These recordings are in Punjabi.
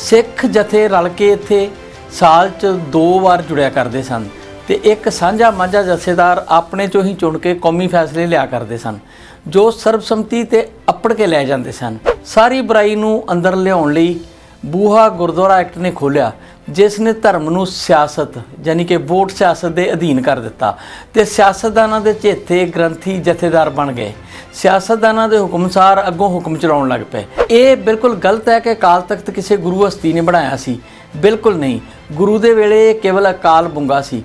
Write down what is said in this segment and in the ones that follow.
ਸਿੱਖ ਜਥੇ ਰਲ ਕੇ ਇੱਥੇ ਸਾਲ 'ਚ ਦੋ ਵਾਰ ਜੁੜਿਆ ਕਰਦੇ ਸਨ ਤੇ ਇੱਕ ਸਾਂਝਾ ਮਾਂਝਾ ਜਥੇਦਾਰ ਆਪਣੇ ਚੋਂ ਹੀ ਚੁਣ ਕੇ ਕੌਮੀ ਫੈਸਲੇ ਲਿਆ ਕਰਦੇ ਸਨ, ਜੋ ਸਰਬਸੰਮਤੀ ਤੇ ਅੱਪੜ ਕੇ ਲੈ ਜਾਂਦੇ ਸਨ। ਸਾਰੀ ਬੁਰਾਈ ਨੂੰ ਅੰਦਰ ਲਿਆਉਣ ਲਈ ਬੂਹਾ ਗੁਰਦੁਆਰਾ ਐਕਟ ਨੇ ਖੋਲ੍ਹਿਆ ਜਿਸ ਨੇ ਧਰਮ ਨੂੰ ਸਿਆਸਤ, ਯਾਨੀ ਕਿ ਵੋਟ ਸਿਆਸਤ ਦੇ ਅਧੀਨ ਕਰ ਦਿੱਤਾ। ਤੇ ਸਿਆਸਤਦਾਨਾਂ ਦੇ ਚੇਤੇ ਗ੍ਰੰਥੀ ਜਥੇਦਾਰ ਬਣ ਗਏ। ਸਿਆਸਤਦਾਨਾਂ ਦੇ ਹੁਕਮ ਅਨੁਸਾਰ ਅੱਗੋਂ ਹੁਕਮ ਚਲਾਉਣ ਲੱਗ ਪਏ। ਇਹ ਬਿਲਕੁਲ ਗਲਤ ਹੈ ਕਿ ਅਕਾਲ ਤਖਤ ਕਿਸੇ ਗੁਰੂ ਹਸਤੀ ਨੇ ਬਣਾਇਆ ਸੀ। ਬਿਲਕੁਲ ਨਹੀਂ। ਗੁਰੂ ਦੇ ਵੇਲੇ ਕੇਵਲ ਅਕਾਲ ਬੁੰਗਾ ਸੀ।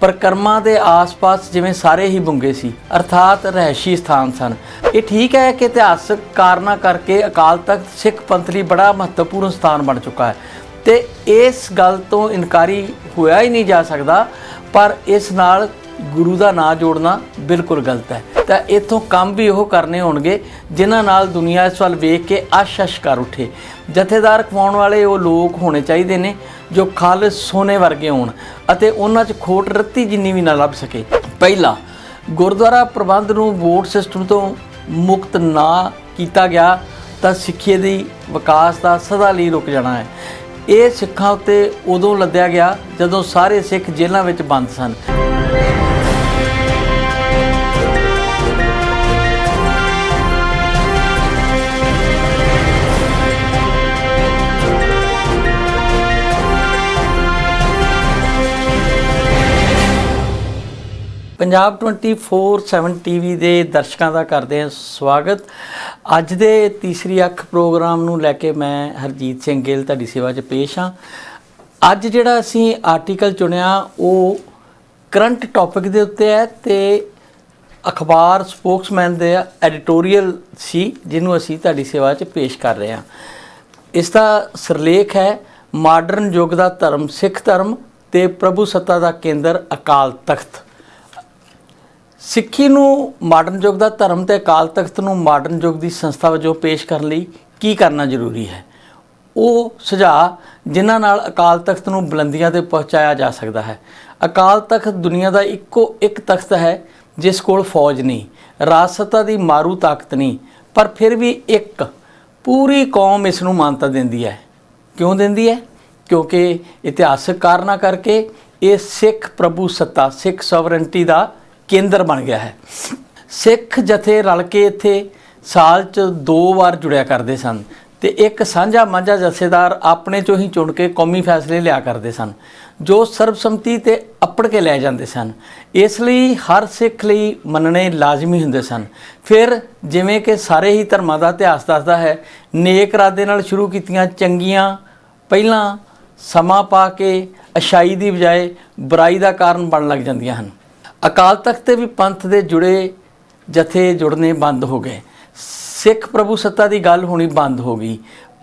ਪਰਕਰਮਾ ਦੇ ਆਸ-ਪਾਸ ਜਿਵੇਂ ਸਾਰੇ ਹੀ ਬੁੰਗੇ ਸੀ। ਅਰਥਾਤ ਰਹਿਸ਼ੀ ਸਥਾਨ ਸਨ। ਇਹ ਠੀਕ ਹੈ ਕਿ ਇਤਿਹਾਸਕ ਕਾਰਨਾਂ ਕਰਕੇ ਅਕਾਲ ਤਖਤ ਸਿੱਖ ਪੰਥ ਲਈ ਬੜਾ ਮਹੱਤਵਪੂਰਨ ਸਥਾਨ ਬਣ ਚੁੱਕਾ ਹੈ। ਤੇ ਇਸ ਗੱਲ ਤੋਂ ਇਨਕਾਰੀ ਹੋਇਆ ਹੀ ਨਹੀਂ ਜਾ ਸਕਦਾ, ਪਰ ਇਸ ਨਾਲ ਗੁਰੂ ਦਾ ਨਾਂ ਜੋੜਨਾ ਬਿਲਕੁਲ ਗਲਤ ਹੈ। ਤਾਂ ਇਥੋਂ ਕੰਮ ਵੀ ਉਹ ਕਰਨੇ ਹੋਣਗੇ, ਜਿਨ੍ਹਾਂ ਨਾਲ ਦੁਨੀਆ ਇਸ ਵੱਲ ਵੇਖ ਕੇ ਅਸ਼-ਅਸ਼ ਕਰ ਉੱਠੇ। ਜਥੇਦਾਰ ਕਮਾਉਣ ਵਾਲੇ ਉਹ ਲੋਕ ਹੋਣੇ ਚਾਹੀਦੇ ਨੇ, ਜੋ ਖਾਲਸ ਸੋਨੇ ਵਰਗੇ ਹੋਣ ਅਤੇ ਉਹਨਾਂ 'ਚ ਖੋਟ ਰੱਤੀ ਜਿੰਨੀ ਵੀ ਨਾ ਲੱਭ ਸਕੇ। ਪਹਿਲਾ ਗੁਰਦੁਆਰਾ ਪ੍ਰਬੰਧ ਨੂੰ ਵੋਟ ਸਿਸਟਮ ਤੋਂ ਮੁਕਤ ਨਾ ਕੀਤਾ ਗਿਆ, ਤਾਂ ਸਿੱਖੀ ਦੀ ਵਿਕਾਸ ਦਾ ਸਦਾ ਲਈ ਰੁਕ ਜਾਣਾ ਹੈ। ਇਹ ਸਿੱਖਾਂ ਉੱਤੇ ਉਦੋਂ ਲੱਦਿਆ ਗਿਆ ਜਦੋਂ ਸਾਰੇ ਸਿੱਖ ਜੇਲ੍ਹਾਂ ਵਿੱਚ ਬੰਦ ਸਨ। ਪੰਜਾਬ 24/7 ਟੀਵੀ ਦੇ ਦਰਸ਼ਕਾਂ ਦਾ ਕਰਦੇ ਹਾਂ ਸਵਾਗਤ। ਅੱਜ ਦੇ ਤੀਸਰੀ ਅੱਖ ਪ੍ਰੋਗਰਾਮ ਨੂੰ ਲੈ ਕੇ ਮੈਂ ਹਰਜੀਤ ਸਿੰਘ ਗਿੱਲ ਤੁਹਾਡੀ ਸੇਵਾ 'ਚ ਪੇਸ਼ ਹਾਂ। ਅੱਜ ਜਿਹੜਾ ਅਸੀਂ ਆਰਟੀਕਲ ਚੁਣਿਆ, ਉਹ ਕਰੰਟ ਟੌਪਿਕ ਦੇ ਉੱਤੇ ਹੈ ਤੇ ਅਖਬਾਰ ਸਪੋਕਸਮੈਨ ਦੇ ਐਡੀਟੋਰੀਅਲ ਸੀ, ਜਿਹਨੂੰ ਅਸੀਂ ਤੁਹਾਡੀ ਸੇਵਾ 'ਚ ਪੇਸ਼ ਕਰ ਰਹੇ ਹਾਂ। ਇਸ ਦਾ ਸਿਰਲੇਖ ਹੈ ਮਾਡਰਨ ਯੁੱਗ ਦਾ ਧਰਮ ਸਿੱਖ ਧਰਮ ਤੇ ਪ੍ਰਭੂ ਸੱਤਾ ਦਾ ਕੇਂਦਰ ਅਕਾਲ ਤਖਤ। ਸਿੱਖੀ ਨੂੰ ਮਾਡਰਨ ਯੁੱਗ ਦਾ ਧਰਮ ਤੇ ਅਕਾਲ ਤਖਤ ਨੂੰ ਮਾਡਰਨ ਯੁੱਗ ਦੀ ਸੰਸਥਾ ਵਜੋਂ ਪੇਸ਼ ਕਰਨ ਲਈ ਕੀ ਕਰਨਾ ਜ਼ਰੂਰੀ ਹੈ? ਉਹ ਸੁਝਾਅ ਜਿਨ੍ਹਾਂ ਨਾਲ ਅਕਾਲ ਤਖਤ ਨੂੰ ਬੁਲੰਦੀਆਂ ਤੇ ਪਹੁੰਚਾਇਆ ਜਾ ਸਕਦਾ ਹੈ। ਅਕਾਲ ਤਖਤ ਦੁਨੀਆ ਦਾ ਇੱਕੋ ਇੱਕ ਤਖਤ ਹੈ, ਜਿਸ ਕੋਲ ਫੌਜ ਨਹੀਂ ਰਾਜਸੱਤਾ ਦੀ ਮਾਰੂ ਤਾਕਤ ਨਹੀਂ, ਪਰ ਫਿਰ ਵੀ ਇੱਕ ਪੂਰੀ ਕੌਮ ਇਸ ਨੂੰ ਮਾਨਤਾ ਦਿੰਦੀ ਹੈ। ਕਿਉਂ ਦਿੰਦੀ ਹੈ? ਕਿਉਂਕਿ ਇਤਿਹਾਸਕ ਕਾਰਨਾਂ ਕਰਕੇ ਇਹ ਸਿੱਖ ਪ੍ਰਭੂ ਸੱਤਾ, ਸਿੱਖ ਸੋਵਰਨਟੀ ਦਾ ਕੇਂਦਰ ਬਣ ਗਿਆ ਹੈ। ਸਿੱਖ ਜਥੇ ਰਲ ਕੇ ਇੱਥੇ ਸਾਲ 'ਚ ਦੋ ਵਾਰ ਜੁੜਿਆ ਕਰਦੇ ਸਨ ਤੇ ਇੱਕ ਸਾਂਝਾ ਮਾਂਝਾ ਜਥੇਦਾਰ ਆਪਣੇ ਚੋਂ ਹੀ ਚੁਣ ਕੇ ਕੌਮੀ ਫੈਸਲੇ ਲਿਆ ਕਰਦੇ ਸਨ, ਜੋ ਸਰਬਸੰਮਤੀ ਤੇ ਅੱਪੜ ਕੇ ਲੈ ਜਾਂਦੇ ਸਨ। ਇਸ ਲਈ ਹਰ ਸਿੱਖ ਲਈ ਮੰਨਣੇ ਲਾਜ਼ਮੀ ਹੁੰਦੇ ਸਨ। ਫਿਰ ਜਿਵੇਂ ਕਿ ਸਾਰੇ ਹੀ ਧਰਮਾਂ ਦਾ ਇਤਿਹਾਸ ਦੱਸਦਾ ਹੈ, ਨੇਕ ਇਰਾਦੇ ਨਾਲ ਸ਼ੁਰੂ ਕੀਤੀਆਂ ਚੰਗੀਆਂ ਪਹਿਲਾਂ ਸਮਾਂ ਪਾ ਕੇ ਅਸ਼ਾਈ ਦੀ ਬਜਾਏ ਬੁਰਾਈ ਦਾ ਕਾਰਨ ਬਣ ਲੱਗ ਜਾਂਦੀਆਂ ਹਨ। ਅਕਾਲ ਤਖਤ ਤੇ ਵੀ ਪੰਥ ਦੇ ਜੁੜੇ ਜਥੇ ਜੁੜਨੇ ਬੰਦ ਹੋ ਗਏ। ਸਿੱਖ ਪ੍ਰਭੂ ਸੱਤਾ ਦੀ ਗੱਲ ਹੋਣੀ ਬੰਦ ਹੋ ਗਈ।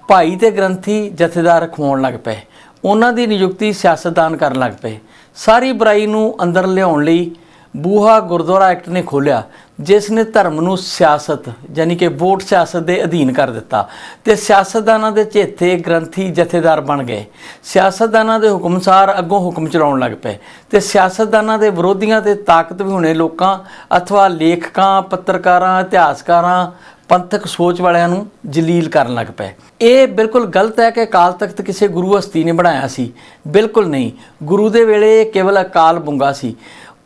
ਭਾਈ ਤੇ ਗ੍ਰੰਥੀ ਜਥੇਦਾਰ ਖਵਾਉਣ ਲੱਗ ਪਏ। ਉਹਨਾਂ ਦੀ ਨਿਯੁਕਤੀ ਸਿਆਸਤਦਾਨ ਕਰਨ ਲੱਗ ਪਏ। ਸਾਰੀ ਬੁਰਾਈ ਨੂੰ ਅੰਦਰ ਲਿਆਉਣ ਲਈ ਬੂਹਾ ਗੁਰਦੁਆਰਾ ਐਕਟ ਨੇ ਖੋਲ੍ਹਿਆ ਜਿਸ ਨੇ ਧਰਮ ਨੂੰ ਸਿਆਸਤ, ਯਾਨੀ ਕਿ ਵੋਟ ਸਿਆਸਤ ਦੇ ਅਧੀਨ ਕਰ ਦਿੱਤਾ। ਤੇ ਸਿਆਸਤਦਾਨਾਂ ਦੇ ਚੇਤੇ ਗ੍ਰੰਥੀ ਜਥੇਦਾਰ ਬਣ ਗਏ। ਸਿਆਸਤਦਾਨਾਂ ਦੇ ਹੁਕਮ ਅਨੁਸਾਰ ਅੱਗੋਂ ਹੁਕਮ ਚਲਾਉਣ ਲੱਗ ਪਏ। ਤੇ ਸਿਆਸਤਦਾਨਾਂ ਦੇ ਵਿਰੋਧੀਆਂ ਤੇ ਤਾਕਤ ਵੀ ਹੋਣੇ ਲੋਕਾਂ, ਅਥਵਾ ਲੇਖਕਾਂ, ਪੱਤਰਕਾਰਾਂ, ਇਤਿਹਾਸਕਾਰਾਂ, ਪੰਥਕ ਸੋਚ ਵਾਲਿਆਂ ਨੂੰ ਜਲੀਲ ਕਰਨ ਲੱਗ ਪਏ। ਇਹ ਬਿਲਕੁਲ ਗਲਤ ਹੈ ਕਿ ਅਕਾਲ ਤਖਤ ਕਿਸੇ ਗੁਰੂ ਹਸਤੀ ਨੇ ਬਣਾਇਆ ਸੀ। ਬਿਲਕੁਲ ਨਹੀਂ। ਗੁਰੂ ਦੇ ਵੇਲੇ ਕੇਵਲ ਅਕਾਲ ਬੁੰਗਾ ਸੀ।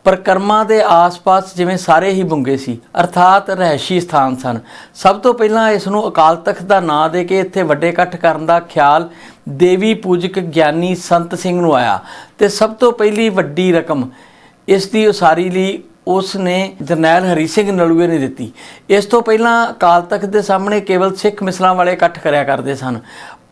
ਪਰਕਰਮਾ ਦੇ ਆਸ-ਪਾਸ ਜਿਵੇਂ ਸਾਰੇ ਹੀ ਬੁੰਗੇ ਸੀ, ਅਰਥਾਤ ਰਹਿਸ਼ੀ ਸਥਾਨ ਸਨ। ਸਭ ਤੋਂ ਪਹਿਲਾਂ ਇਸ ਨੂੰ ਅਕਾਲ ਤਖਤ ਦਾ ਨਾਂ ਦੇ ਕੇ ਇੱਥੇ ਵੱਡੇ ਇਕੱਠ ਕਰਨ ਦਾ ਖਿਆਲ ਦੇਵੀ ਪੂਜਕ ਗਿਆਨੀ ਸੰਤ ਸਿੰਘ ਨੂੰ ਆਇਆ ਤੇ ਸਭ ਤੋਂ ਪਹਿਲੀ ਵੱਡੀ ਰਕਮ ਇਸ ਦੀ ਉਸਾਰੀ ਲਈ ਉਸ ਨੇ ਜਰਨੈਲ ਹਰੀ ਸਿੰਘ ਨਲੂਏ ਨੇ ਦਿੱਤੀ। ਇਸ ਤੋਂ ਪਹਿਲਾਂ ਅਕਾਲ ਤਖਤ ਦੇ ਸਾਹਮਣੇ ਕੇਵਲ ਸਿੱਖ ਮਿਸਲਾਂ ਵਾਲੇ ਇਕੱਠ ਕਰਿਆ ਕਰਦੇ ਸਨ।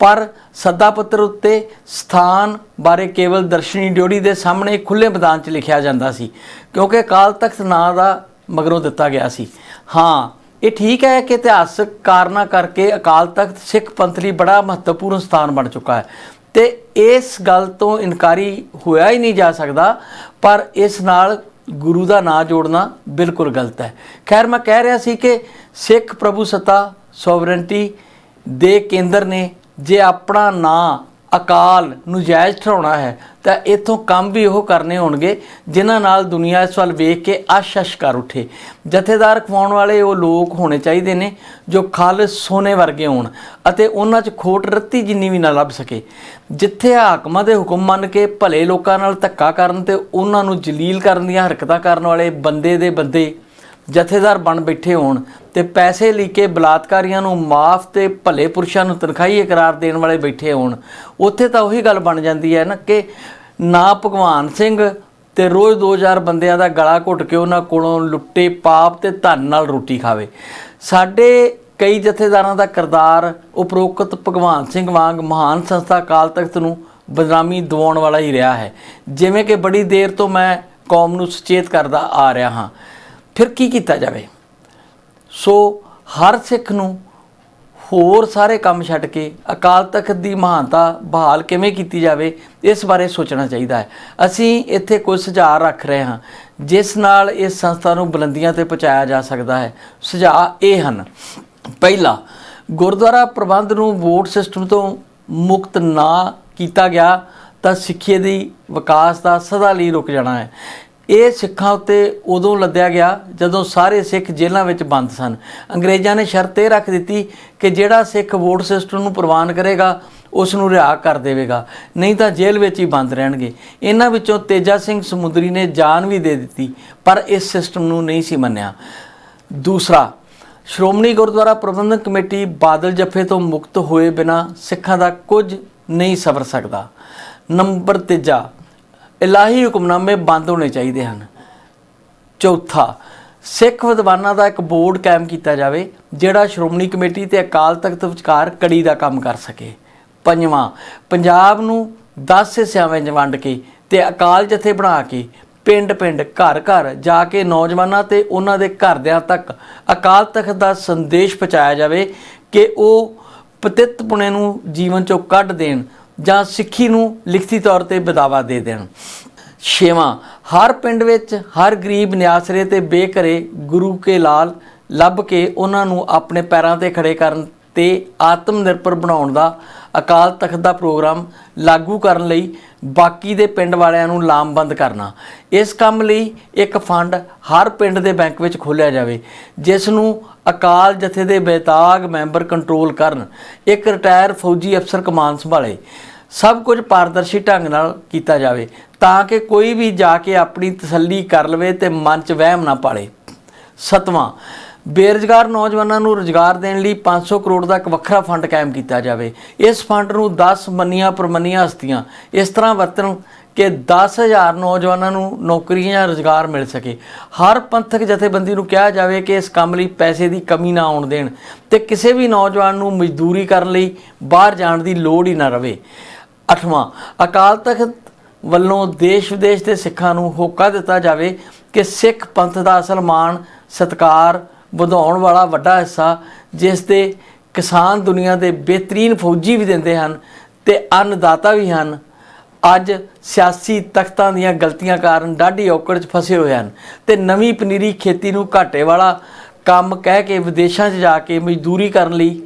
ਪਰ ਸੱਦਾ ਪੱਤਰ ਉੱਤੇ ਸਥਾਨ ਬਾਰੇ ਕੇਵਲ ਦਰਸ਼ਨੀ ਡਿਓੜੀ ਦੇ ਸਾਹਮਣੇ ਖੁੱਲੇ ਮੈਦਾਨ 'ਚ ਲਿਖਿਆ ਜਾਂਦਾ ਸੀ, ਕਿਉਂਕਿ ਅਕਾਲ ਤਖਤ ਨਾਂ ਦਾ ਮਗਰੋਂ ਦਿੱਤਾ ਗਿਆ ਸੀ। ਹਾਂ, ਇਹ ਠੀਕ ਹੈ ਕਿ ਇਤਿਹਾਸਕ ਕਾਰਨਾਂ ਕਰਕੇ ਅਕਾਲ ਤਖਤ ਸਿੱਖ ਪੰਥ ਲਈ ਬੜਾ ਮਹੱਤਵਪੂਰਨ ਸਥਾਨ ਬਣ ਚੁੱਕਾ ਹੈ ਤੇ ਇਸ ਗੱਲ ਤੋਂ ਇਨਕਾਰੀ ਹੋਇਆ ਹੀ ਨਹੀਂ ਜਾ ਸਕਦਾ, ਪਰ ਇਸ ਨਾਲ ਗੁਰੂ ਦਾ ਨਾਂ ਜੋੜਨਾ ਬਿਲਕੁਲ ਗਲਤ ਹੈ। ਖੈਰ, ਮੈਂ ਕਹਿ ਰਿਹਾ ਸੀ ਕਿ ਸਿੱਖ ਪ੍ਰਭੂ ਸੱਤਾ ਸੋਵਰੈਂਟੀ ਦੇ ਕੇਂਦਰ ਨੇ ਜੇ ਆਪਣਾ ਨਾਂ ਅਕਾਲ ਨੂੰ ਜਾਇਜ਼ ਠਹਿਰਾਉਣਾ ਹੈ, ਤਾਂ ਇਥੋਂ ਕੰਮ ਵੀ ਉਹ ਕਰਨੇ ਹੋਣਗੇ, ਜਿਨ੍ਹਾਂ ਨਾਲ ਦੁਨੀਆ ਇਸ ਵੱਲ ਵੇਖ ਕੇ ਆਸ਼ਸ਼ ਕਰ ਉਠੇ। ਜਥੇਦਾਰ ਖਵਾਉਣ ਵਾਲੇ ਉਹ ਲੋਕ ਹੋਣੇ ਚਾਹੀਦੇ ਨੇ, ਜੋ ਖਾਲਸ ਸੋਨੇ ਵਰਗੇ ਹੋਣ ਅਤੇ ਉਹਨਾਂ 'ਚ ਖੋਟ ਰੱਤੀ ਜਿੰਨੀ ਵੀ ਨਾ ਲੱਭ ਸਕੇ। ਜਿੱਥੇ ਹਾਕਮਾਂ ਦੇ ਹੁਕਮ ਮੰਨ ਕੇ ਭਲੇ ਲੋਕਾਂ ਨਾਲ ਧੱਕਾ ਕਰਨ ਤੇ ਉਹਨਾਂ ਨੂੰ ਜਲੀਲ ਕਰਨ ਦੀਆਂ ਹਰਕਤਾਂ ਕਰਨ ਵਾਲੇ ਬੰਦੇ ਦੇ ਬੰਦੇ ਜਥੇਦਾਰ ਬਣ ਬੈਠੇ ਹੋਣ ਤੇ ਪੈਸੇ ਲਈ ਕੇ ਬਲਾਤਕਾਰੀਆਂ ਨੂੰ ਮਾਫ ਤੇ ਭਲੇ ਪੁਰਸ਼ਾਂ ਨੂੰ ਤਨਖਾਹੀ ਇਕਰਾਰ ਦੇਣ ਵਾਲੇ ਬੈਠੇ ਹੋਣ। ਉੱਥੇ ਤਾਂ ਉਹੀ ਗੱਲ ਬਣ ਜਾਂਦੀ ਹੈ ਨਾ ਕਿ ਨਾ ਭਗਵਾਨ ਸਿੰਘ ਤੇ ਰੋਜ਼ 2000 ਬੰਦਿਆਂ ਦਾ ਗਲਾ ਘੁੱਟ ਕੇ ਉਹਨਾਂ ਕੋਲੋਂ ਲੁੱਟੇ ਪਾਪ ਤੇ ਧਨ ਨਾਲ ਰੋਟੀ ਖਾਵੇ। ਸਾਡੇ ਕਈ ਜਥੇਦਾਰਾਂ ਦਾ ਕਿਰਦਾਰ ਉਪਰੋਕਤ ਭਗਵਾਨ ਸਿੰਘ ਵਾਂਗ ਮਹਾਨ ਸੰਸਥਾ ਅਕਾਲ ਤਖਤ ਨੂੰ ਬਦਨਾਮੀ ਦਿਵਾਉਣ ਵਾਲਾ ਹੀ ਰਿਹਾ ਹੈ। ਜਿਵੇਂ ਕਿ ਬੜੀ ਦੇਰ ਤੋਂ ਮੈਂ ਕੌਮ ਨੂੰ ਸੁਚੇਤ ਕਰਦਾ ਆ ਰਿਹਾ ਹਾਂ। ਫਿਰ ਕੀ ਕੀਤਾ ਜਾਵੇ? ਸੋ ਹਰ ਸਿੱਖ ਨੂੰ ਹੋਰ ਸਾਰੇ ਕੰਮ ਛੱਡ ਕੇ ਅਕਾਲ ਤਖਤ ਦੀ ਮਹਾਨਤਾ ਬਹਾਲ ਕਿਵੇਂ ਕੀਤੀ ਜਾਵੇ, ਇਸ ਬਾਰੇ ਸੋਚਣਾ ਚਾਹੀਦਾ ਹੈ। ਅਸੀਂ ਇੱਥੇ ਕੁਝ ਸੁਝਾਅ ਰੱਖ ਰਹੇ ਹਾਂ, ਜਿਸ ਨਾਲ ਇਸ ਸੰਸਥਾ ਨੂੰ ਬੁਲੰਦੀਆਂ ਤੇ ਪਹੁੰਚਾਇਆ ਜਾ ਸਕਦਾ ਹੈ। ਸੁਝਾਅ ਇਹ ਹਨ, ਪਹਿਲਾ, ਗੁਰਦੁਆਰਾ ਪ੍ਰਬੰਧ ਨੂੰ ਵੋਟ ਸਿਸਟਮ ਤੋਂ ਮੁਕਤ ਨਾ ਕੀਤਾ ਗਿਆ ਤਾਂ ਸਿੱਖੀ ਦੀ ਵਿਕਾਸ ਦਾ ਸਦਾ ਲਈ ਰੁਕ ਜਾਣਾ ਹੈ। ਇਹ ਸਿੱਖਾਂ ਉੱਤੇ ਉਦੋਂ ਲੱਦਿਆ ਗਿਆ ਜਦੋਂ ਸਾਰੇ ਸਿੱਖ ਜੇਲ੍ਹਾਂ ਵਿੱਚ ਬੰਦ ਸਨ। ਅੰਗਰੇਜ਼ਾਂ ਨੇ ਸ਼ਰਤ ਇਹ ਰੱਖ ਦਿੱਤੀ ਕਿ ਜਿਹੜਾ ਸਿੱਖ ਵੋਟ ਸਿਸਟਮ ਨੂੰ ਪ੍ਰਵਾਨ ਕਰੇਗਾ, ਉਸ ਨੂੰ ਰਿਹਾ ਕਰ ਦੇਵੇਗਾ। ਨਹੀਂ ਤਾਂ ਜੇਲ੍ਹ ਵਿੱਚ ਹੀ ਬੰਦ ਰਹਿਣਗੇ। ਇਹਨਾਂ ਵਿੱਚੋਂ ਤੇਜਾ ਸਿੰਘ ਸਮੁੰਦਰੀ ਨੇ ਜਾਨ ਵੀ ਦੇ ਦਿੱਤੀ, ਪਰ ਇਸ ਸਿਸਟਮ ਨੂੰ ਨਹੀਂ ਸੀ ਮੰਨਿਆ। ਦੂਸਰਾ, ਸ਼੍ਰੋਮਣੀ ਗੁਰਦੁਆਰਾ ਪ੍ਰਬੰਧਕ ਕਮੇਟੀ ਬਾਦਲ ਜੱਫੇ ਤੋਂ ਮੁਕਤ ਹੋਏ ਬਿਨਾ ਸਿੱਖਾਂ ਦਾ ਕੁਝ ਨਹੀਂ ਸਵਰ ਸਕਦਾ। ਨੰਬਰ ਤੀਜਾ ਇਲਾਹੀ ਹੁਕਮਨਾਮੇ ਬੰਦ ਹੋਣੇ ਚਾਹੀਦੇ ਹਨ। ਚੌਥਾ, ਸਿੱਖ ਵਿਦਵਾਨਾਂ ਦਾ ਇੱਕ ਬੋਰਡ ਕਾਇਮ ਕੀਤਾ ਜਾਵੇ, ਜਿਹੜਾ ਸ਼੍ਰੋਮਣੀ ਕਮੇਟੀ ਤੇ ਅਕਾਲ ਤਖਤ ਵਿਚਕਾਰ ਕੜੀ ਦਾ ਕੰਮ ਕਰ ਸਕੇ। ਪੰਜਵਾਂ, ਪੰਜਾਬ ਨੂੰ 10 ਹਿੱਸਿਆਂ ਵਿੱਚ ਵੰਡ ਕੇ ਤੇ ਅਕਾਲ ਜਥੇ ਬਣਾ ਕੇ ਪਿੰਡ-ਪਿੰਡ, ਘਰ-ਘਰ ਜਾ ਕੇ ਨੌਜਵਾਨਾਂ ਤੇ ਉਹਨਾਂ ਦੇ ਘਰਦਿਆਂ ਤੱਕ ਅਕਾਲ ਤਖਤ ਦਾ ਸੰਦੇਸ਼ ਪਹੁੰਚਾਇਆ ਜਾਵੇ ਕਿ ਉਹ ਪਤਿਤ ਪੁਣੇ ਨੂੰ ਜੀਵਨ ਚੋਂ ਕੱਢ ਦੇਣ ਜਾਂ ਸਿੱਖੀ ਨੂੰ ਲਿਖਤੀ ਤੌਰ ਤੇ ਬਦਾਵਾ ਦੇ ਦੇਣ। ਛੇਵਾਂ, ਹਰ ਪਿੰਡ ਵਿੱਚ ਹਰ ਗਰੀਬ ਨਿਆਸਰੇ ਤੇ ਬੇਘਰੇ ਗੁਰੂ ਕੇ ਲਾਲ ਲੱਭ ਕੇ ਉਹਨਾਂ ਨੂੰ ਆਪਣੇ ਪੈਰਾਂ ਤੇ ਖੜੇ ਕਰਨ ਤੇ ਆਤਮ ਨਿਰਭਰ ਬਣਾਉਣ ਦਾ ਅਕਾਲ ਤਖਤ ਦਾ ਪ੍ਰੋਗਰਾਮ ਲਾਗੂ ਕਰਨ ਲਈ ਬਾਕੀ ਦੇ ਪਿੰਡ ਵਾਲਿਆਂ ਨੂੰ ਲਾਮਬੰਦ ਕਰਨਾ। ਇਸ ਕੰਮ ਲਈ ਇੱਕ ਫੰਡ ਹਰ ਪਿੰਡ ਦੇ ਬੈਂਕ ਵਿੱਚ ਖੋਲ੍ਹਿਆ ਜਾਵੇ, ਜਿਸ ਨੂੰ ਅਕਾਲ ਜਥੇ ਦੇ ਬੇਤਾਗ ਮੈਂਬਰ ਕੰਟਰੋਲ ਕਰਨ, ਇੱਕ ਰਿਟਾਇਰ ਫੌਜੀ ਅਫਸਰ ਕਮਾਨ ਸੰਭਾਲੇ। ਸਭ ਕੁਝ ਪਾਰਦਰਸ਼ੀ ਢੰਗ ਨਾਲ ਕੀਤਾ ਜਾਵੇ, ਤਾਂ ਕਿ ਕੋਈ ਵੀ ਜਾ ਕੇ ਆਪਣੀ ਤਸੱਲੀ ਕਰ ਲਵੇ ਤੇ ਮਨ 'ਚ ਵਹਿਮ ਨਾ ਪਾਲੇ। ਸਤਵਾਂ ਬੇਰੁਜ਼ਗਾਰ ਨੌਜਵਾਨਾਂ ਨੂੰ ਰੁਜ਼ਗਾਰ ਦੇਣ ਲਈ 500 ਕਰੋੜ ਦਾ ਇੱਕ ਵੱਖਰਾ ਫੰਡ ਕਾਇਮ ਕੀਤਾ ਜਾਵੇ। ਇਸ ਫੰਡ ਨੂੰ 10 ਮੰਨੀਆਂ ਪ੍ਰਮੰਨੀਆਂ ਹਸਤੀਆਂ ਇਸ ਤਰ੍ਹਾਂ ਵਰਤਣ ਕਿ 10000 ਨੌਜਵਾਨਾਂ ਨੂੰ ਨੌਕਰੀਆਂ ਜਾਂ ਰੁਜ਼ਗਾਰ ਮਿਲ ਸਕੇ। ਹਰ ਪੰਥਕ ਜਥੇਬੰਦੀ ਨੂੰ ਕਿਹਾ ਜਾਵੇ ਕਿ ਇਸ ਕੰਮ ਲਈ ਪੈਸੇ ਦੀ ਕਮੀ ਨਾ ਆਉਣ ਦੇਣ ਤੇ ਕਿਸੇ ਵੀ ਨੌਜਵਾਨ ਨੂੰ ਮਜ਼ਦੂਰੀ ਕਰਨ ਲਈ ਬਾਹਰ ਜਾਣ ਦੀ ਲੋੜ ਹੀ ਨਾ ਰਵੇ। ਅਠਵਾਂ, ਅਕਾਲ ਤਖਤ ਵੱਲੋਂ ਦੇਸ਼ ਵਿਦੇਸ਼ ਦੇ ਸਿੱਖਾਂ ਨੂੰ ਹੋਕਾ ਦਿੱਤਾ ਜਾਵੇ ਕਿ ਸਿੱਖ ਪੰਥ ਦਾ ਅਸਲ ਮਾਣ, ਸਤਕਾਰ ਵਧਾਉਣ ਵਾਲਾ ਵੱਡਾ ਹਿੱਸਾ, ਜਿਸ ਦੇ ਕਿਸਾਨ ਦੁਨੀਆ ਦੇ ਬਿਹਤਰੀਨ ਫੌਜੀ ਵੀ ਦਿੰਦੇ ਹਨ ਤੇ ਅੰਨਦਾਤਾ ਵੀ ਹਨ। ਅੱਜ ਸਿਆਸੀ ਤਖਤਾਂ ਦੀਆਂ ਗਲਤੀਆਂ ਕਾਰਨ ਡਾਢੀ ਔਕੜ 'ਚ ਫਸੇ ਹੋਏ ਹਨ ਤੇ ਨਵੀਂ ਪਨੀਰੀ ਖੇਤੀ ਨੂੰ ਘਾਟੇ ਵਾਲਾ ਕੰਮ ਕਹਿ ਕੇ ਵਿਦੇਸ਼ਾਂ 'ਚ ਜਾ ਕੇ ਮਜ਼ਦੂਰੀ ਕਰਨ ਲਈ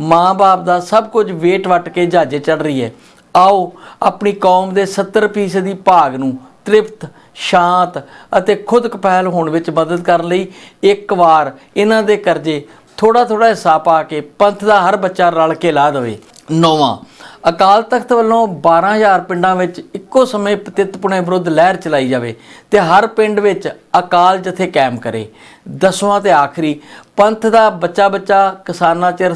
ਮਾਂ-ਬਾਪ ਦਾ ਸਭ ਕੁਝ ਵੇਟ ਵਟ ਕੇ ਜਹਾਜ਼ੇ ਚੜ ਰਹੀ ਹੈ। ਆਓ, ਆਪਣੀ ਕੌਮ ਦੇ 70% ਦੀ ਭਾਗ ਨੂੰ ਤ੍ਰਿਪਤ, ਸ਼ਾਂਤ ਅਤੇ ਖੁਦ ਕਪੈਲ ਹੋਣ ਵਿੱਚ ਮਦਦ ਕਰਨ ਲਈ ਇੱਕ ਵਾਰ ਇਹਨਾਂ ਦੇ ਕਰਜ਼ੇ ਥੋੜਾ ਥੋੜਾ ਹਿੱਸਾ ਪਾ ਕੇ ਪੰਥ ਦਾ ਹਰ ਬੱਚਾ ਰਲ ਕੇ ਲਾ ਦੇਵੇ। ਨੌਵਾਂ, ਅਕਾਲ ਤਖਤ ਵੱਲੋਂ 12000 ਪਿੰਡਾਂ ਵਿੱਚ ਇੱਕੋ ਸਮੇਂ ਪਤਿਤਪੁਣੇ ਵਿਰੁੱਧ ਲਹਿਰ ਚਲਾਈ ਜਾਵੇ ਤੇ ਹਰ ਪਿੰਡ ਵਿੱਚ ਅਕਾਲ ਜਥੇ ਕਾਇਮ ਕਰੇ। ਦਸਵਾਂ ਤੇ ਆਖਰੀ, ਪੰਥ ਦਾ ਬੱਚਾ ਬੱਚਾ ਕਿਸਾਨਾਂ ਚਿਰ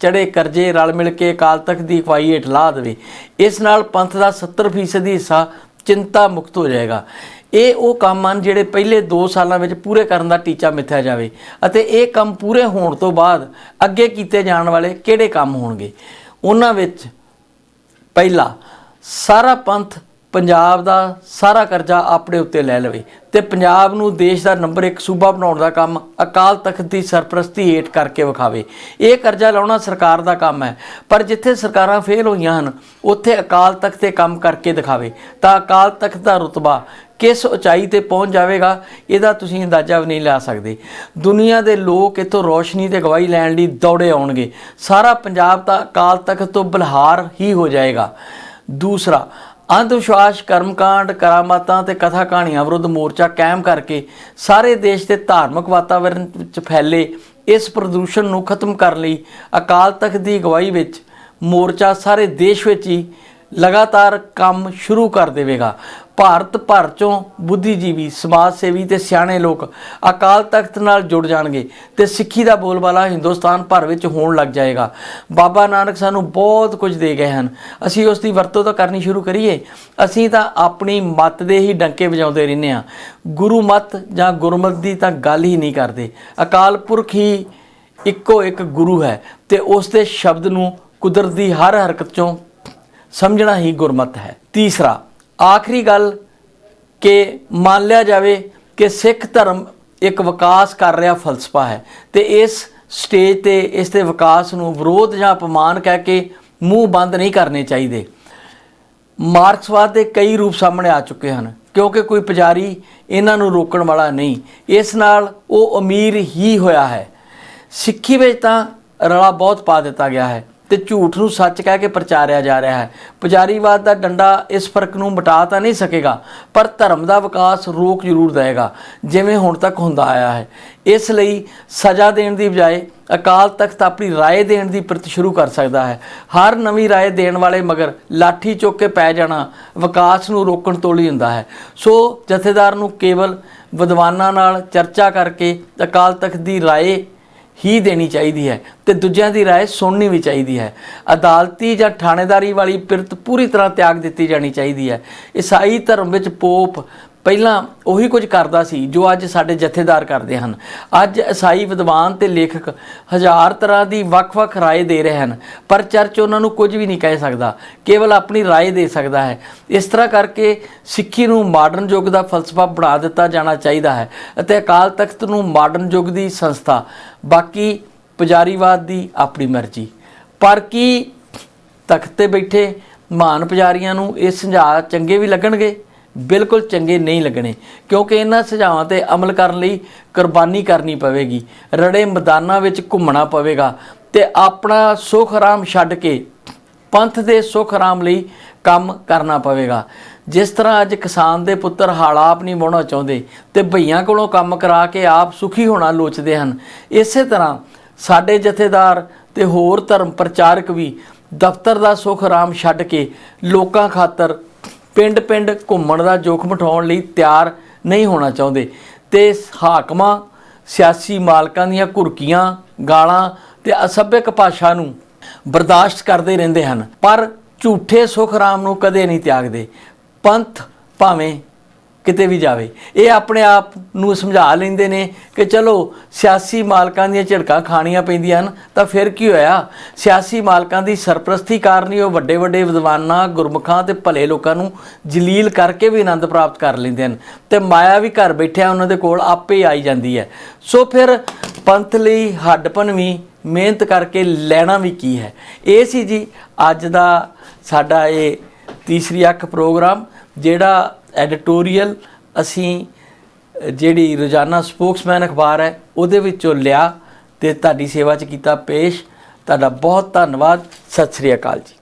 ਚੜੇ ਕਰਜ਼ੇ ਰਲ ਮਿਲ ਕੇ ਅਕਾਲ ਤਖਤ ਦੀ ਅਗਵਾਈ ਹੇਠ ਲਾ ਦੇਵੇ। ਇਸ ਨਾਲ ਪੰਥ ਦਾ 70% ਹਿੱਸਾ ਚਿੰਤਾ ਮੁਕਤ ਹੋ ਜਾਏਗਾ। ਇਹ ਉਹ ਕੰਮ ਹਨ ਜਿਹੜੇ ਪਹਿਲੇ 2 ਸਾਲਾਂ ਵਿੱਚ ਪੂਰੇ ਕਰਨ ਦਾ ਟੀਚਾ ਮਿੱਥਿਆ ਜਾਵੇ ਅਤੇ ਇਹ ਕੰਮ ਪੂਰੇ ਹੋਣ ਤੋਂ ਬਾਅਦ ਅੱਗੇ ਕੀਤੇ ਜਾਣ ਵਾਲੇ ਕਿਹੜੇ ਕੰਮ ਹੋਣਗੇ। ਉਹਨਾਂ ਵਿੱਚ ਪਹਿਲਾ, ਸਾਰਾ ਪੰਥ ਪੰਜਾਬ ਦਾ ਸਾਰਾ ਕਰਜ਼ਾ ਆਪਣੇ ਉੱਤੇ ਲੈ ਲਵੇ ਤੇ ਪੰਜਾਬ ਨੂੰ ਦੇਸ਼ ਦਾ ਨੰਬਰ 1 ਸੂਬਾ ਬਣਾਉਣ ਦਾ ਕੰਮ ਅਕਾਲ ਤਖਤ ਦੀ ਸਰਪ੍ਰਸਤੀ ਹੇਠ ਕਰਕੇ ਵਿਖਾਵੇ। ਇਹ ਕਰਜ਼ਾ ਲਾਉਣਾ ਸਰਕਾਰ ਦਾ ਕੰਮ ਹੈ, ਪਰ ਜਿੱਥੇ ਸਰਕਾਰਾਂ ਫੇਲ ਹੋਈਆਂ ਹਨ, ਉੱਥੇ ਅਕਾਲ ਤਖਤ ਤੇ ਕੰਮ ਕਰਕੇ ਦਿਖਾਵੇ। ਤਾਂ ਅਕਾਲ ਤਖਤ ਦਾ ਰੁਤਬਾ ਕਿਸ ਉਚਾਈ ਤੇ ਪਹੁੰਚ ਜਾਵੇਗਾ, ਇਹਦਾ ਤੁਸੀਂ ਅੰਦਾਜ਼ਾ ਵੀ ਨਹੀਂ ਲਾ ਸਕਦੇ। ਦੁਨੀਆ ਦੇ ਲੋਕ ਇਥੋਂ ਰੋਸ਼ਨੀ ਤੇ ਗਵਾਹੀ ਲੈਣ ਲਈ ਦੌੜੇ ਆਉਣਗੇ। ਸਾਰਾ ਪੰਜਾਬ ਤਾਂ ਅਕਾਲ ਤਖਤ ਤੋਂ ਬਲਹਾਰ ਹੀ ਹੋ ਜਾਏਗਾ। ਦੂਸਰਾ ਅੰਧ ਵਿਸ਼ਵਾਸ ਕਰਮਕਾਂਡ, ਕਰਾਮਾਤਾਂ ਤੇ ਕਥਾ ਕਹਾਣੀਆਂ ਵਿਰੁੱਧ ਮੋਰਚਾ ਕਾਇਮ ਕਰਕੇ ਸਾਰੇ ਦੇਸ਼ ਦੇ ਧਾਰਮਿਕ ਵਾਤਾਵਰਣ ਵਿੱਚ ਫੈਲੇ ਇਸ ਪ੍ਰਦੂਸ਼ਣ ਨੂੰ ਖਤਮ ਕਰਨ ਲਈ ਅਕਾਲ ਤਖਤ ਦੀ ਅਗਵਾਈ ਵਿੱਚ ਮੋਰਚਾ ਸਾਰੇ ਦੇਸ਼ ਵਿੱਚ ਹੀ ਲਗਾਤਾਰ ਕੰਮ ਸ਼ੁਰੂ ਕਰ ਦੇਵੇਗਾ। ਭਾਰਤ ਭਰ ਚੋਂ ਬੁੱਧੀਜੀਵੀ ਸਮਾਜ ਸੇਵੀ ਤੇ ਸਿਆਣੇ ਲੋਕ ਅਕਾਲ ਤਖਤ ਨਾਲ ਜੁੜ ਜਾਣਗੇ ਤੇ ਸਿੱਖੀ ਦਾ ਬੋਲਬਾਲਾ ਹਿੰਦੁਸਤਾਨ ਭਰ ਵਿੱਚ ਹੋਣ ਲੱਗ ਜਾਏਗਾ। ਬਾਬਾ ਨਾਨਕ ਸਾਨੂੰ ਬਹੁਤ ਕੁਝ ਦੇ ਗਏ ਹਨ। ਅਸੀਂ ਉਸ ਦੀ ਵਰਤੋਂ ਤਾਂ ਕਰਨੀ ਸ਼ੁਰੂ ਕਰੀਏ। ਅਸੀਂ ਤਾਂ ਆਪਣੀ ਮਤ ਦੇ ਹੀ ਡੰਕੇ ਵਜਾਉਂਦੇ ਰਹਿੰਦੇ ਹਾਂ। ਗੁਰੂ ਮਤ ਜਾਂ ਗੁਰਮਤ ਦੀ ਤਾਂ ਗੱਲ ਹੀ ਨਹੀਂ ਕਰਦੇ। ਅਕਾਲ ਪੁਰਖ ਹੀ ਇੱਕੋ ਇੱਕ ਗੁਰੂ ਹੈ ਤੇ ਉਸ ਦੇ ਸ਼ਬਦ ਨੂੰ ਕੁਦਰਤ ਦੀ ਹਰ ਹਰਕਤ ਚੋਂ ਸਮਝਣਾ ਹੀ ਗੁਰਮਤ ਹੈ। ਤੀਸਰਾ ਆਖਰੀ ਗੱਲ ਕਿ ਮੰਨ ਲਿਆ ਜਾਵੇ ਕਿ ਸਿੱਖ ਧਰਮ ਇੱਕ ਵਿਕਾਸ ਕਰ ਰਿਹਾ ਫਲਸਫਾ ਹੈ ਤੇ ਇਸ ਸਟੇਜ ਤੇ ਇਸ ਦੇ ਵਿਕਾਸ ਨੂੰ ਵਿਰੋਧ ਜਾਂ ਅਪਮਾਨ ਕਹਿ ਕੇ ਮੂੰਹ ਬੰਦ ਨਹੀਂ ਕਰਨੇ ਚਾਹੀਦੇ। ਮਾਰਕਸਵਾਦ ਦੇ ਕਈ ਰੂਪ ਸਾਹਮਣੇ ਆ ਚੁੱਕੇ ਹਨ, ਕਿਉਂਕਿ ਕੋਈ ਪੁਜਾਰੀ ਇਹਨਾਂ ਨੂੰ ਰੋਕਣ ਵਾਲਾ ਨਹੀਂ। ਇਸ ਨਾਲ ਉਹ ਅਮੀਰ ਹੀ ਹੋਇਆ ਹੈ। ਸਿੱਖੀ ਵਿੱਚ ਤਾਂ ਰਲਾ ਬਹੁਤ ਪਾ ਦਿੱਤਾ ਗਿਆ ਹੈ। ਤੇ ਝੂਠ ਨੂੰ ਸੱਚ ਕਹਿ ਕੇ ਪ੍ਰਚਾਰਿਆ ਜਾ ਰਿਹਾ ਹੈ ਪੁਜਾਰੀਵਾਦ ਦਾ ਡੰਡਾ ਇਸ ਫਰਕ ਨੂੰ ਮਿਟਾ ਤਾਂ ਨਹੀਂ ਸਕੇਗਾ ਪਰ ਧਰਮ ਦਾ ਵਿਕਾਸ ਰੋਕ ਜ਼ਰੂਰ ਦੇਗਾ ਜਿਵੇਂ ਹੁਣ ਤੱਕ ਹੁੰਦਾ ਆਇਆ ਹੈ ਇਸ ਲਈ ਸਜ਼ਾ ਦੇਣ ਦੀ ਬਜਾਏ ਅਕਾਲ ਤਖਤ ਆਪਣੀ رائے ਦੇਣ ਦੀ ਪ੍ਰਤ ਸ਼ੁਰੂ ਕਰ ਸਕਦਾ ਹੈ ਹਰ ਨਵੀਂ رائے ਦੇਣ ਵਾਲੇ ਮਗਰ ਲਾਠੀ ਚੁੱਕ ਕੇ ਪੈ ਜਾਣਾ ਵਿਕਾਸ ਨੂੰ ਰੋਕਣ ਤੋਂ ਲਈ ਹੁੰਦਾ ਹੈ ਸੋ ਜਥੇਦਾਰ ਨੂੰ ਕੇਵਲ ਵਿਦਵਾਨਾਂ ਨਾਲ ਚਰਚਾ ਕਰਕੇ ਅਕਾਲ ਤਖਤ ਦੀ رائے ਹੀ ਦੇਣੀ ਚਾਹੀਦੀ ਹੈ ਤੇ ਦੂਜਿਆਂ ਦੀ رائے ਸੁਣਨੀ ਵੀ ਚਾਹੀਦੀ ਹੈ ਅਦਾਲਤੀ ਜਾਂ ਥਾਣੇਦਾਰੀ ਵਾਲੀ ਪਿਰਤ ਪੂਰੀ ਤਰ੍ਹਾਂ ਤਿਆਗ ਦਿੱਤੀ ਜਾਣੀ ਚਾਹੀਦੀ ਹੈ ਈਸਾਈ ਧਰਮ ਵਿੱਚ ਪੋਪ ਪਹਿਲਾਂ ਉਹੀ ਕੁਝ ਕਰਦਾ ਸੀ ਜੋ ਅੱਜ ਸਾਡੇ ਜਥੇਦਾਰ ਕਰਦੇ ਹਨ ਅੱਜ ਈਸਾਈ ਵਿਦਵਾਨ ਤੇ ਲੇਖਕ ਹਜ਼ਾਰ ਤਰ੍ਹਾਂ ਦੀ ਵੱਖ-ਵੱਖ رائے ਦੇ ਰਹੇ ਹਨ ਪਰ ਚਰਚ ਉਹਨਾਂ ਨੂੰ ਕੁਝ ਵੀ ਨਹੀਂ ਕਹਿ ਸਕਦਾ ਕੇਵਲ ਆਪਣੀ رائے ਦੇ ਸਕਦਾ ਹੈ ਇਸ ਤਰ੍ਹਾਂ ਕਰਕੇ ਸਿੱਖੀ ਨੂੰ ਮਾਡਰਨ ਯੁੱਗ ਦਾ ਫਲਸਫਾ ਬਣਾ ਦਿੱਤਾ ਜਾਣਾ ਚਾਹੀਦਾ ਹੈ ਅਤੇ ਅਕਾਲ ਤਖਤ ਨੂੰ ਮਾਡਰਨ ਯੁੱਗ ਦੀ ਸੰਸਥਾ ਬਾਕੀ ਪੁਜਾਰੀਵਾਦ ਦੀ ਆਪਣੀ ਮਰਜ਼ੀ ਪਰ ਕੀ ਤਖਤ ਤੇ ਬੈਠੇ ਮਹਾਨ ਪੁਜਾਰੀਆਂ ਨੂੰ ਇਹ ਸੁਝਾਅ ਚੰਗੇ ਵੀ ਲੱਗਣਗੇ ਬਿਲਕੁਲ ਚੰਗੇ ਨਹੀਂ ਲੱਗਣੇ, ਕਿਉਂਕਿ ਇਹਨਾਂ ਸੁਝਾਵਾਂ ਤੇ ਅਮਲ ਕਰਨ ਲਈ ਕੁਰਬਾਨੀ ਕਰਨੀ ਪਵੇਗੀ, ਰੜੇ ਮੈਦਾਨਾਂ ਵਿੱਚ ਘੁੰਮਣਾ ਪਵੇਗਾ ਤੇ ਆਪਣਾ ਸੁਖ ਆਰਾਮ ਛੱਡ ਕੇ ਪੰਥ ਦੇ ਸੁਖ ਆਰਾਮ ਲਈ ਕੰਮ ਕਰਨਾ ਪਵੇਗਾ। ਜਿਸ ਤਰ੍ਹਾਂ ਅੱਜ ਕਿਸਾਨ ਦੇ ਪੁੱਤਰ ਹਾਲ ਆਪ ਨਹੀਂ ਵਾਹੁਣਾ ਚਾਹੁੰਦੇ ਤੇ ਭਈਆਂ ਕੋਲੋਂ ਕੰਮ ਕਰਾ ਕੇ ਆਪ ਸੁਖੀ ਹੋਣਾ ਲੋਚਦੇ ਹਨ, ਇਸੇ ਤਰ੍ਹਾਂ ਸਾਡੇ ਜਥੇਦਾਰ ਤੇ ਹੋਰ ਧਰਮ ਪ੍ਰਚਾਰਕ ਵੀ ਦਫ਼ਤਰ ਦਾ ਸੁਖ ਆਰਾਮ ਛੱਡ ਕੇ ਲੋਕਾਂ ਖਾਤਰ ਪਿੰਡ-ਪਿੰਡ ਘੁੰਮਣ ਦਾ ਜੋਖਮ ਉਠਾਉਣ ਲਈ ਤਿਆਰ ਨਹੀਂ ਹੋਣਾ ਚਾਹੁੰਦੇ ਤੇ ਹਾਕਮਾਂ, ਸਿਆਸੀ ਮਾਲਕਾਂ ਦੀਆਂ ਘੁਰਕੀਆਂ, ਗਾਲਾਂ ਤੇ ਅਸਭਿਅਕ ਭਾਸ਼ਾ ਨੂੰ ਬਰਦਾਸ਼ਤ ਕਰਦੇ ਰਹਿੰਦੇ ਹਨ, ਪਰ ਝੂਠੇ ਸੁਖ ਆਰਾਮ ਨੂੰ ਕਦੇ ਨਹੀਂ ਤਿਆਗਦੇ। ਪੰਥ ਭਾਵੇਂ ਕਿਤੇ ਵੀ ਜਾਵੇ। ਇਹ ਆਪਣੇ ਆਪ ਨੂੰ ਸਮਝਾ ਲੈਂਦੇ ਨੇ ਕਿ ਚਲੋ, ਸਿਆਸੀ ਮਾਲਕਾਂ ਦੀਆਂ ਝਿੜਕਾਂ ਖਾਣੀਆਂ ਪੈਂਦੀਆਂ ਹਨ, ਤਾਂ ਫਿਰ ਕੀ ਹੋਇਆ? ਸਿਆਸੀ ਮਾਲਕਾਂ ਦੀ ਸਰਪ੍ਰਸਤੀ ਕਾਰਨ ਹੀ ਉਹ ਵੱਡੇ ਵੱਡੇ ਵਿਦਵਾਨਾਂ, ਗੁਰਮੁਖਾਂ ਤੇ ਭਲੇ ਲੋਕਾਂ ਨੂੰ ਜਲੀਲ ਕਰਕੇ ਵੀ ਆਨੰਦ ਪ੍ਰਾਪਤ ਕਰ ਲੈਂਦੇ ਹਨ ਤੇ ਮਾਇਆ ਵੀ ਘਰ ਬੈਠਿਆ ਉਹਨਾਂ ਦੇ ਕੋਲ ਆਪੇ ਆਈ ਜਾਂਦੀ ਹੈ। ਸੋ ਫਿਰ ਪੰਥ ਲਈ ਹੱਡਪਨ ਵੀ, ਮਿਹਨਤ ਕਰਕੇ ਲੈਣਾ ਵੀ ਕੀ ਹੈ? ਇਹ ਸੀ ਜੀ ਅੱਜ ਦਾ ਸਾਡਾ ਇਹ ਤੀਸਰੀ ਅੱਖ ਪ੍ਰੋਗਰਾਮ, ਜਿਹੜਾ ਐਡੀਟੋਰੀਅਲ ਅਸੀਂ ਜਿਹੜੀ ਰੋਜ਼ਾਨਾ ਸਪੋਕਸਮੈਨ ਅਖਬਾਰ ਹੈ, ਉਹਦੇ ਵਿੱਚੋਂ ਲਿਆ ਤੇ ਤੁਹਾਡੀ ਸੇਵਾ 'ਚ ਕੀਤਾ ਪੇਸ਼। ਤੁਹਾਡਾ ਬਹੁਤ ਧੰਨਵਾਦ। ਸਤਿ ਸ੍ਰੀ ਅਕਾਲ ਜੀ।